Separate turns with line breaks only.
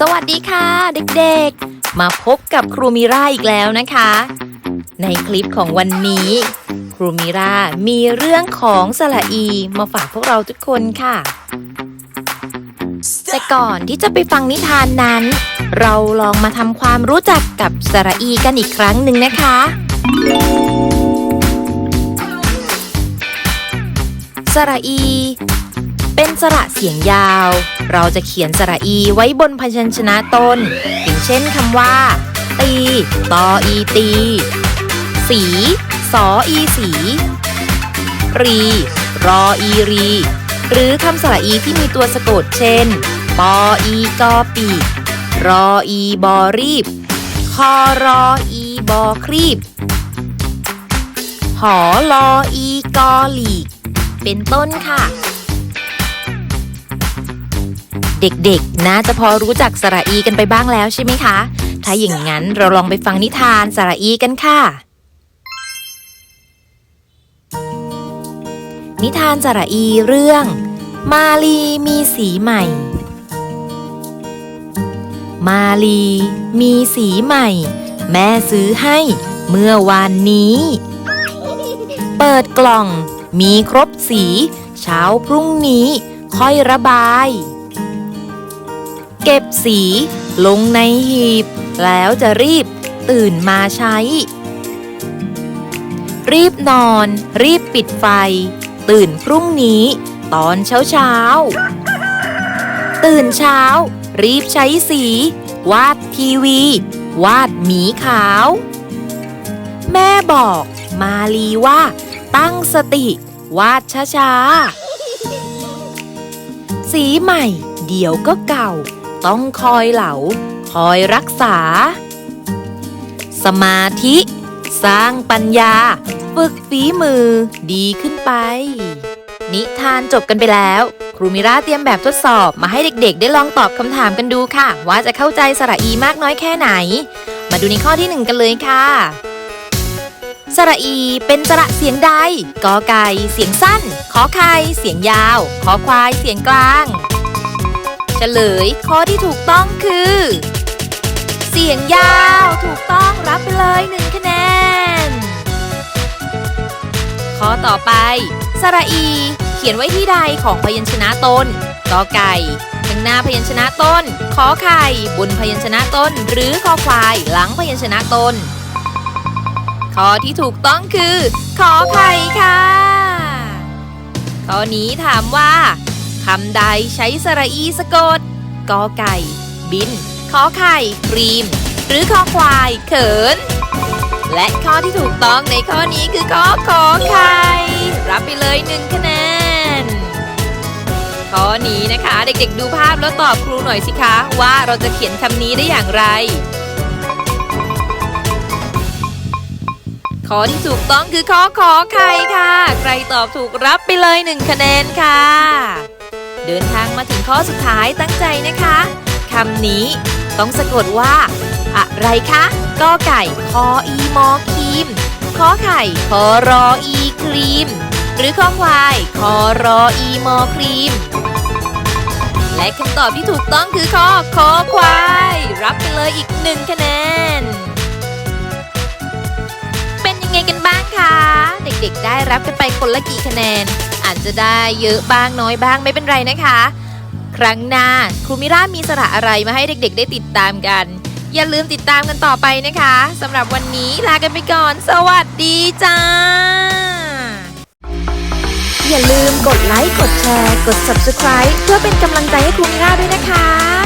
สวัสดีค่ะเด็กๆ มาพบกับครูมิราอีกแล้วนะคะ ในคลิปของวันนี้ ครูมิรามีเรื่องของสระอีมาฝากพวกเราทุกคนค่ะ แต่ก่อนที่จะไปฟังนิทานนั้น เราลองมาทำความรู้จักกับสระอีกันอีกครั้งหนึ่งนะคะ สระอี เป็นสระเสียงยาว เราจะเขียนสระอีไว้บนพยัญชนะต้น อย่างเช่นคำว่า ตีตออีตี สีสออีสี รี รออีรี หรือคำสระอีที่มีตัวสะกดเช่น ปออีกอปีรออีบอรีบ คอรออีบอครีบ หอลออีกอหลีก เป็นต้นค่ะ เด็กๆ น่าจะพอรู้จักสระอีกันไปบ้างแล้วใช่ไหมคะ ถ้าอย่างนั้นเราลองไปฟังนิทานสระอีกันค่ะ นิทานสระอีเรื่อง มาลีมีสีใหม่ มาลีมีสีใหม่ แม่ซื้อให้เมื่อวานนี้ เปิดกล่องมีครบสี เช้าพรุ่งนี้ค่อยระบาย เก็บสีลงในหีบ แล้วจะรีบตื่นมาใช้ รีบนอน รีบปิดไฟ ตื่นพรุ่งนี้ ตอนเช้าเช้า ตื่นเช้า รีบใช้สี วาดทีวี วาดหมีขาว แม่บอกมาลีว่า ตั้งสติ วาดช้าๆ สีใหม่ เดี๋ยวก็เก่า ต้องคอยเหลา คอยรักษา สมาธิ สร้างปัญญา ฝึกฝีมือ ดีขึ้นไป นิทานจบกันไปแล้ว ครูมิราเตรียมแบบทดสอบมาให้เด็กๆ ได้ลองตอบคำถามกันดูค่ะ ว่าจะเข้าใจสระอีมากน้อยแค่ไหน มาดูในข้อที่หนึ่งกันเลยค่ะสระอีเป็นสระเสียงใดกอไก่เสียงสั้น ขอไข่เสียงยาว ขอควายเสียงกลาง เฉลยข้อที่ถูกต้องคือ เสียงยาวถูกต้องรับไปเลยหนึ่งคะแนน ข้อต่อไป สระอี เขียนไว้ที่ใดของพยัญชนะต้นกอไก่ข้างหน้าพยัญชนะต้น ขอไข่ บนพยัญชนะต้น หรือคอควายหลังพยัญชนะต้น ข้อที่ถูกต้องคือ ขอไข่ค่ะ ข้อนี้ถามว่า คำใดใช้สระอีสะกดกอไก่ บิน ขอไข่ ครีม หรือคอควาย เขิน และข้อที่ถูกต้องในข้อนี้คือข้อขอไข่ รับไปเลยหนึ่งคะแนน ข้อนี้นะคะ เด็กๆดูภาพแล้วตอบครูหน่อยสิคะว่าเราจะเขียนคำนี้ได้อย่างไร ข้อที่ถูกต้องคือข้อขอไข่ค่ะ ใครตอบถูกรับไปเลยหนึ่งคะแนนค่ะ เดินทางมาถึงข้อสุดท้ายตั้งใจนะคะคำนี้ต้องสะกดว่า อะไรคะกอไก่คออีมอครีมขอไข่คอรออีครีม หรือคอควายคอรออีมอครีม และคำตอบที่ถูกต้องคือข้อคอควาย รับไปเลยอีกหนึ่งคะแนน เป็นยังไงกันบ้างคะ เด็กๆ ได้รับกันไปคนละกี่คะแนน อาจจะได้เยอะบ้างน้อยบ้างไม่เป็นไรนะคะ ครั้งหน้าครูมิรามีสระอะไรมาให้เด็กๆ ได้ติดตามกัน อย่าลืมติดตามกันต่อไปนะคะสำหรับวันนี้ลากันไปก่อน สวัสดีจ้า อย่าลืมกดไลค์กดแชร์ กด subscribe เพื่อเป็นกำลังใจให้ครูมิราด้วยนะคะ